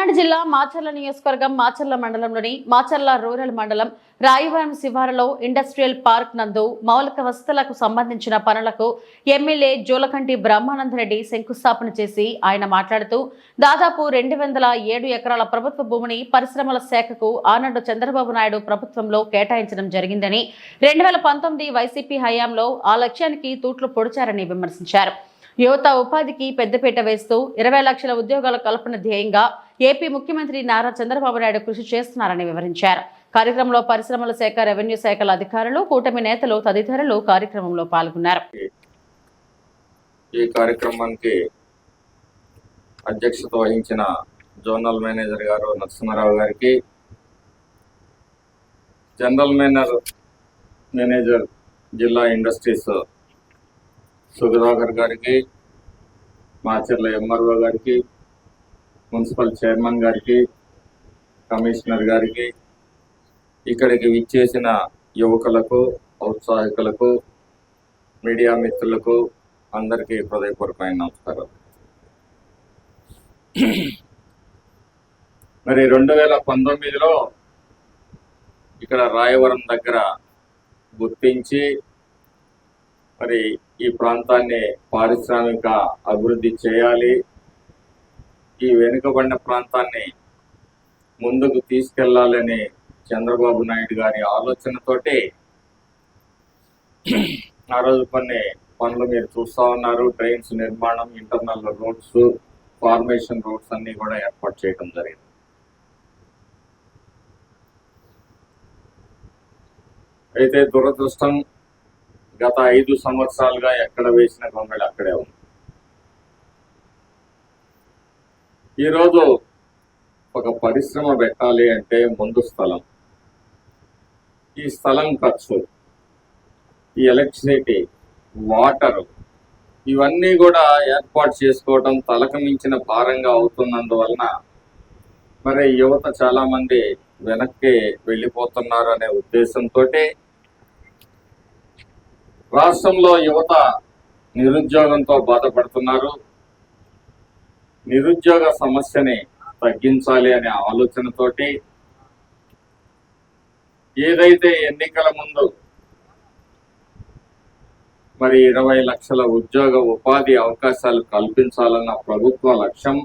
పల్నాడు జిల్లా మాచర్ల నియోజకవర్గం మాచర్ల మండలంలోని మాచర్ల రూరల్ మండలం రాయవరం శివారులో ఇండస్ట్రియల్ పార్క్ నందు మౌలిక వసతులకు సంబంధించిన పనులకు ఎమ్మెల్యే జోలకంటి బ్రహ్మానందరెడ్డి శంకుస్థాపన చేసి ఆయన మాట్లాడుతూ దాదాపు రెండు వందల ఏడు ఎకరాల ప్రభుత్వ భూమిని పరిశ్రమల శాఖకు ఆనాడు చంద్రబాబు నాయుడు ప్రభుత్వంలో కేటాయించడం జరిగిందని రెండు వేల పంతొమ్మిది వైసీపీ హయాంలో ఆ లక్ష్యానికి తూట్లు పొడిచారని విమర్శించారు. యువత ఉపాధికి పెద్దపీట వేస్తూ ఇరవై లక్షల ఉద్యోగాల కల్పన ధ్యేయంగా ఏపీ ముఖ్యమంత్రి నారా చంద్రబాబు నాయుడు కృషి చేస్తున్నారని వివరించారు. కార్యక్రమంలో పరిశ్రమల శాఖ రెవెన్యూ శాఖల అధికారులు కూటమి నేతలు తదితరులు కార్యక్రమంలో పాల్గొన్నారు. ఈ కార్యక్రమానికి అధ్యక్షత వహించిన జోనల్ మేనేజర్ గారు నరసింహారావు గారికి జనరల్ మేనేజర్ మేనేజర్ జిల్లా ఇండస్ట్రీస్ సుగదాకర్ గారికి మాచర్ల ఎంఆర్ఓ గారికి మున్సిపల్ చైర్మన్ గారికి కమిషనర్ గారికి ఇక్కడికి విచ్చేసిన యువకులకు ఔత్సాహికులకు మీడియా మిత్రులకు అందరికీ హృదయపూర్వకమైన నమస్కారం మరి రెండు వేల పంతొమ్మిదిలో ఇక్కడ రాయవరం దగ్గర గుర్తించి మరి ఈ ప్రాంతాన్ని పారిశ్రామిక అభివృద్ధి చేయాలి. ఈ వెనుకబడిన ప్రాంతాన్ని ముందుకు తీసుకెళ్ళాలని చంద్రబాబు నాయుడు గారి ఆలోచనతోటి ఆ రోజు కొన్ని పనులు మీరు చూస్తా ఉన్నారు. ట్రైన్స్ నిర్మాణం ఇంటర్నల్ రోడ్స్ ఫార్మేషన్ రోడ్స్ అన్ని కూడా ఏర్పాటు చేయడం జరిగింది. అయితే దురదృష్టం గత ఐదు సంవత్సరాలుగా ఎక్కడ వేసిన గొంగళి అక్కడే ఉంది. ఈరోజు ఒక పరిశ్రమ పెట్టాలి అంటే ముందు స్థలం. ఈ స్థలం ఖర్చు ఈ ఎలక్ట్రిసిటీ వాటర్ ఇవన్నీ కూడా ఏర్పాటు చేసుకోవడం తలకు మించిన భారంగా అవుతున్నందువలన మరి యువత చాలా మంది వెనక్కి వెళ్ళిపోతున్నారు అనే ఉద్దేశంతో రాష్ట్రంలో యువత నిరుద్యోగంతో బాధపడుతున్నారు. నిరుద్యోగ సమస్యని తగ్గించాలి అనే ఆలోచనతోటి ఏదైతే ఎన్నికల ముందు మరి ఇరవై లక్షల ఉద్యోగ ఉపాధి అవకాశాలు కల్పించాలన్న ప్రభుత్వ లక్ష్యం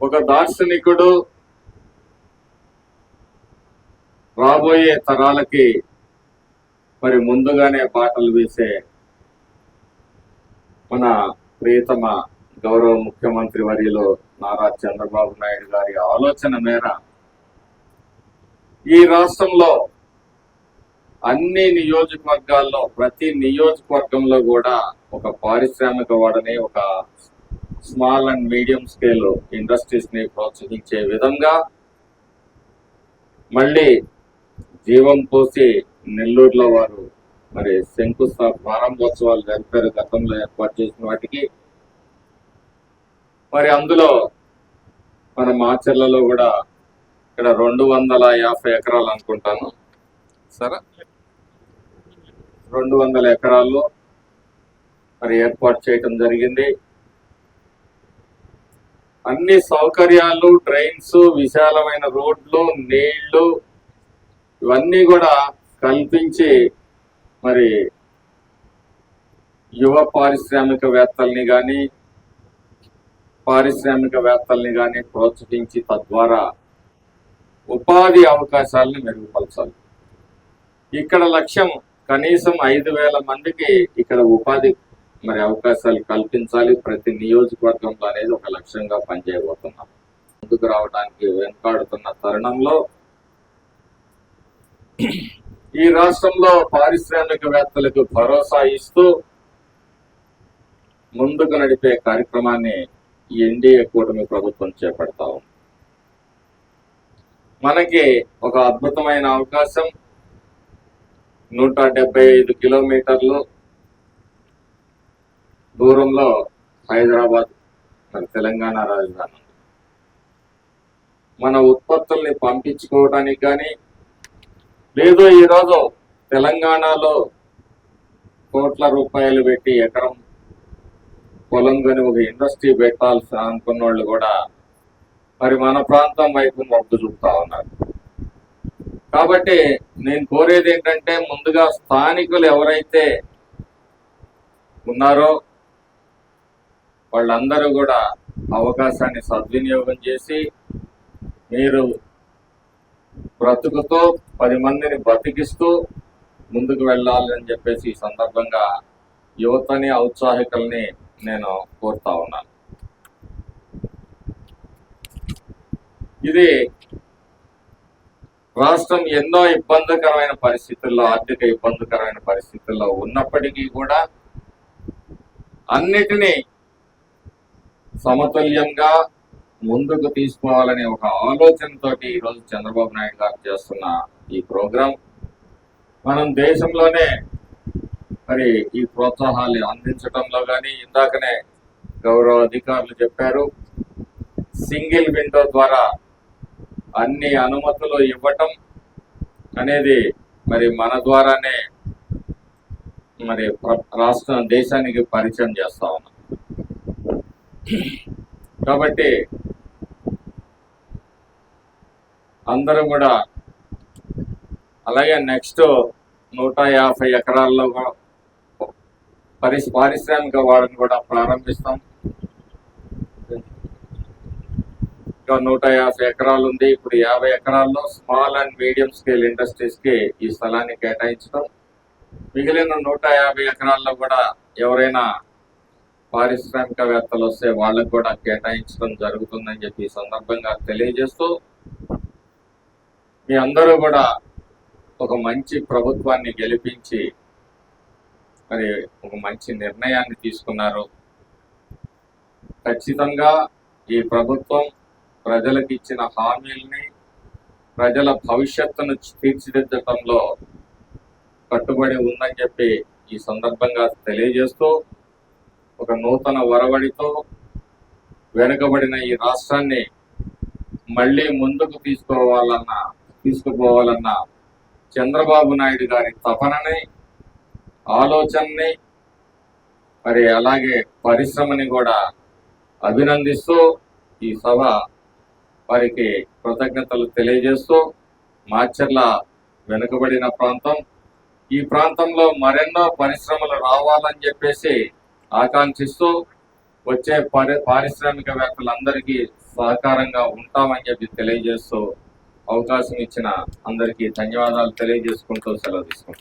ఒక దార్శనికుడు రాబోయే తరాలకి మరి ముందుగానే బాటలు వేసే మన ప్రియతమ గౌరవ ముఖ్యమంత్రి వరిలో నారా చంద్రబాబు నాయుడు గారి ఆలోచన మేర ఈ రాష్ట్రంలో అన్ని నియోజకవర్గాల్లో ప్రతి నియోజకవర్గంలో కూడా ఒక పారిశ్రామిక వాడని ఒక స్మాల్ అండ్ మీడియం స్కేల్ ఇండస్ట్రీస్ని ప్రోత్సహించే విధంగా మళ్ళీ జీవం పోసి నెల్లూరులో వారు మరి శంకుస్థాప ప్రారంభోత్సవాలు జరిపారు. గతంలో ఏర్పాటు చేసిన వాటికి. మరి అందులో మన మాచర్లలో కూడా ఇక్కడ రెండు వందల యాభై ఎకరాలు అనుకుంటాను. సరే? రెండు వందల ఎకరాల్లో మరి ఏర్పాటు చేయటం జరిగింది. అన్ని సౌకర్యాలు ట్రైన్స్ విశాలమైన రోడ్లు నీళ్ళు ఇవన్నీ కూడా కల్పించి మరి యువ పారిశ్రామికవేత్తల్ని కానీ పారిశ్రామికవేత్తల్ని కానీ ప్రోత్సహించి తద్వారా ఉపాధి అవకాశాలను మెరుగుపరచాలి. ఇక్కడ లక్ష్యం కనీసం ఐదు వేల మందికి ఇక్కడ ఉపాధి మరి అవకాశాలు కల్పించాలి. ప్రతి నియోజకవర్గంలో అనేది ఒక లక్ష్యంగా పనిచేయబోతున్నాం. ముందుకు రావడానికి వెనుకాడుతున్న తరుణంలో ఈ రాష్ట్రంలో పారిశ్రామికవేత్తలకు భరోసా ఇస్తూ ముందుకు నడిపే కార్యక్రమాన్ని ఈ ఎన్డీఏ కూటమి ప్రభుత్వం చేపడతా ఉంది. మనకి ఒక అద్భుతమైన అవకాశం. నూట డెబ్బై ఐదు కిలోమీటర్లు దూరంలో హైదరాబాద్ మన తెలంగాణ రాజధాని మన ఉత్పత్తుల్ని పంపించుకోవడానికి కానీ లేదు ఈరోజు తెలంగాణలో కోట్ల రూపాయలు పెట్టి ఎకరం పొలం కొని ఒక ఇండస్ట్రీ పెట్టాల్సి అనుకున్న వాళ్ళు కూడా మరి మన ప్రాంతం వైపు మొగ్గు చూపుతా ఉన్నారు. కాబట్టి నేను కోరేది ఏంటంటే ముందుగా స్థానికులు ఎవరైతే ఉన్నారో వాళ్ళందరూ కూడా అవకాశాన్ని సద్వినియోగం చేసి మీరు బ్రతుకుతో పది మందిని బతికిస్తూ ముందుకు వెళ్ళాలని చెప్పేసి ఈ సందర్భంగా యువతని ఔత్సాహికుల్ని నేను కోరుతా ఉన్నాను ఇది రాష్ట్రం ఎన్నో ఇబ్బందికరమైన పరిస్థితుల్లో ఆర్థిక ఇబ్బందికరమైన పరిస్థితుల్లో ఉన్నప్పటికీ కూడా అన్నిటినీ సమతుల్యంగా ముందుకు తీసుకోవాలనే ఒక ఆలోచనతో ఈరోజు చంద్రబాబు నాయుడు గారు చేస్తున్న ఈ ప్రోగ్రాం. మనం దేశంలోనే మరి ఈ ప్రోత్సాహాలు అందించడంలో కానీ ఇందాకనే గౌరవ అధికారులు చెప్పారు సింగిల్ విండో ద్వారా అన్ని అనుమతులు ఇవ్వటం అనేది మరి మన ద్వారానే మరి రాష్ట్రం దేశానికి పరిచయం చేస్తా ఉన్నాం. కాబట్టి అందరూ కూడా అలాగే నెక్స్ట్ నూట యాభై ఎకరాల్లో కూడా పారిశ్రామిక వాడని కూడా ప్రారంభిస్తాం. ఇంకా నూట యాభై ఎకరాలు ఉంది. ఇప్పుడు యాభై ఎకరాల్లో స్మాల్ అండ్ మీడియం స్కేల్ ఇండస్ట్రీస్కి ఈ స్థలాన్ని కేటాయించడం. మిగిలిన నూట యాభై ఎకరాల్లో కూడా ఎవరైనా పారిశ్రామికవేత్తలు వస్తే వాళ్ళకు కూడా కేటాయించడం జరుగుతుందని చెప్పి ఈ సందర్భంగా తెలియజేస్తూ మీ అందరూ కూడా ఒక మంచి ప్రభుత్వాన్ని గెలిపించి మరి ఒక మంచి నిర్ణయాన్ని తీసుకున్నారు. ఖచ్చితంగా ఈ ప్రభుత్వం ప్రజలకు ఇచ్చిన హామీల్ని ప్రజల భవిష్యత్తును తీర్చిదిద్దటంలో కట్టుబడి ఉందని చెప్పి ఈ సందర్భంగా తెలియజేస్తూ ఒక నూతన వరవడితో వెనుకబడిన ఈ రాష్ట్రాన్ని మళ్ళీ ముందుకు తీసుకోవాలన్న తీసుకుపోవాలన్న చంద్రబాబు నాయుడు గారి తపనని ఆలోచనని మరి అలాగే పరిశ్రమని కూడా అభినందిస్తూ ఈ సభ వారికి కృతజ్ఞతలు తెలియజేస్తూ మాచర్ల వెనుకబడిన ప్రాంతం. ఈ ప్రాంతంలో మరెన్నో పరిశ్రమలు రావాలని చెప్పేసి ఆకాంక్షిస్తూ వచ్చే పారిశ్రామికవేత్తలందరికీ సహకారంగా ఉంటామని చెప్పి తెలియజేస్తూ అవకాశం ఇచ్చిన అందరికీ ధన్యవాదాలు తెలియజేసుకుంటూ సెలవు తీసుకుంటాం